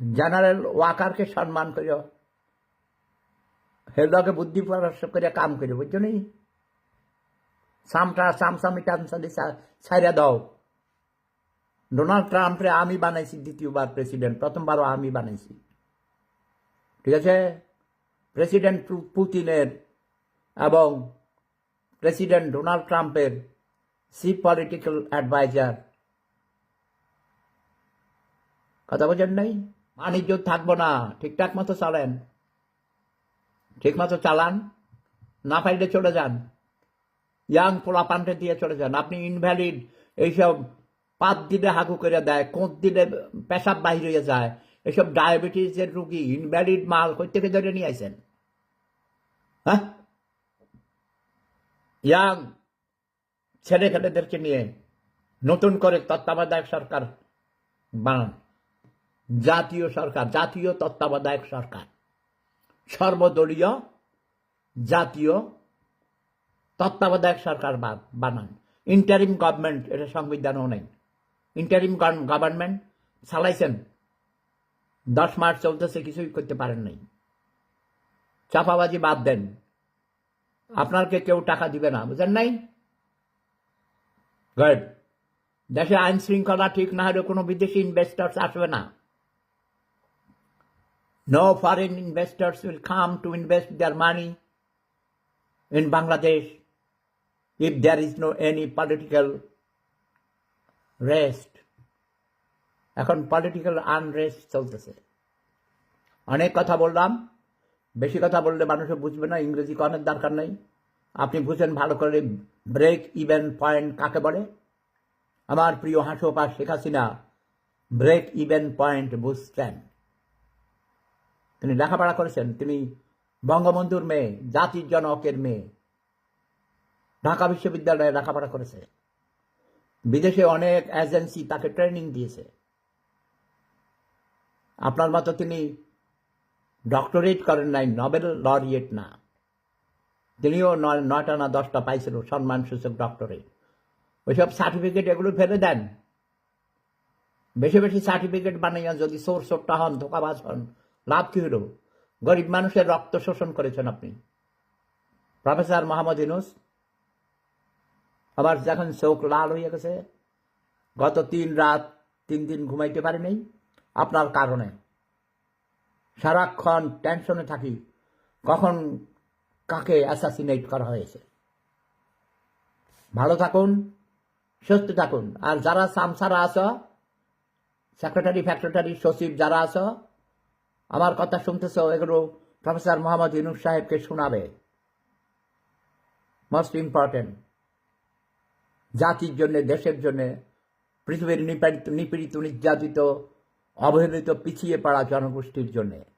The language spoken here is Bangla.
জেনারেল ওয়াকারকে সম্মান করিও। হেলকে বুদ্ধি পরামর্শ করে কাম করি বুঝছ নি? সামটা সামসামি টামসামি ছাইরা দাও। ডোনাল্ড ট্রাম্পরে আমি বানাইছি, দ্বিতীয়বার প্রেসিডেন্ট, প্রথমবারও আমি বানাইছি। ঠিক আছে? প্রেসিডেন্ট পুতিনের এবং প্রেসিডেন্ট ডোনাল্ড ট্রাম্পের চিফ পলিটিক্যাল অ্যাডভাইজার। কথা বোঝেন নাই? বাণিজ্য থাকব না। ঠিকঠাক মতো চালেন। ঠিক মতো চালান। না পাইলে চলে যান। ইয়াং পোলা পান্টে দিয়ে চলে যান। আপনি ইনভ্যালিড। এইসব পাত দিলে হাগু করে দেয় কোঁত দিলে পেশাব বাহির হয়ে যায়। এসব ডায়াবেটিসের রুগী, ইনভ্যালিড মাল কই থেকে ধরে নিয়ে আসেন হ্যাঁ? ইয়াং ছেলে খেলেদেরকে নিয়ে নতুন করে তত্ত্বাবধায়ক সরকার বানান। জাতীয় সরকার, জাতীয় তত্ত্বাবধায়ক সরকার। সর্বদলীয় জাতীয় তত্ত্বাবধায়ক সরকার বানান। ইন্টারিম গভর্নমেন্ট এটা সংবিধানও নেই। ইন্টারিম গভর্নমেন্ট চালাইছেন। দশ মার্চ চলতেছে, কিছুই করতে পারেন নাই। চাপাবাজি বাদ দেন। আপনাকে কেউ টাকা দিবে না, বুঝেন নাই? গুড দেশে আইন শৃঙ্খলা ঠিক না হলে কোনো বিদেশি ইনভেস্টার্স আসবে না। No foreign investors will come to invest their money in Bangladesh if there is no any political rest. এখন পলিটিক্যাল আনরেস্ট চলতেছে। অনেক কথা বললাম, বেশি কথা বললে মানুষও বুঝবে না, ইংরেজি কনের দরকার নেই। আপনি বুঝেন ভালো করে ব্রেক ইভেন পয়েন্ট কাকে বলে? আমার প্রিয় হাসোপা Sheikh Hasina break even point বুঝতেন। তিনি লেখাপড়া করেছেন। তিনি বঙ্গবন্ধুর মেয়ে, জাতির জনকের মেয়ে। ঢাকা বিশ্ববিদ্যালয়ে লেখাপড়া করেছে। বিদেশে অনেক এজেন্সি তাকে ট্রেনিং দিয়েছে। আপনার মতো তিনি ডক্টরেট করেন নাই নোবেল লরিয়েট না। তিনিও নয়টা না দশটা পাইছিল সম্মানসূচক ডক্টরেট ওইসব সার্টিফিকেট এগুলো ফেলে দেন। বেশি বেশি সার্টিফিকেট বানাইয়া যদি সোর সোরটা হন ধোকাবাজ হন লাভ কি হলো? গরিব মানুষের রক্ত শোষণ করেছেন আপনি। প্রফেসর মোহাম্মদ ইনুস আবার যখন চোখ লাল হয়ে গেছে, গত তিন রাত তিন দিন ঘুমাইতে পারি আপনার কারণে। সারাক্ষণ টেনশনে থাকি, কখন কাকে অ্যাসাসিনেট করা হয়েছে। ভালো থাকুন, সুস্থ থাকুন। আর যারা সামসারা আছো সেক্রেটারি ফ্যাক্রেটারি সচিব যারা আছো আমার কথা শুনতেছ, এগুলো প্রফেসর মোহাম্মদ ইউনুফ সাহেবকে শোনাবে। মোস্ট ইম্পর্টেন্ট জাতির জন্যে, দেশের জন্যে, পৃথিবীর নিপীড়িত নিপীড়িত, নির্যাতিত, অবহেলিত, পিছিয়ে পড়া জনগোষ্ঠীর জন্যে।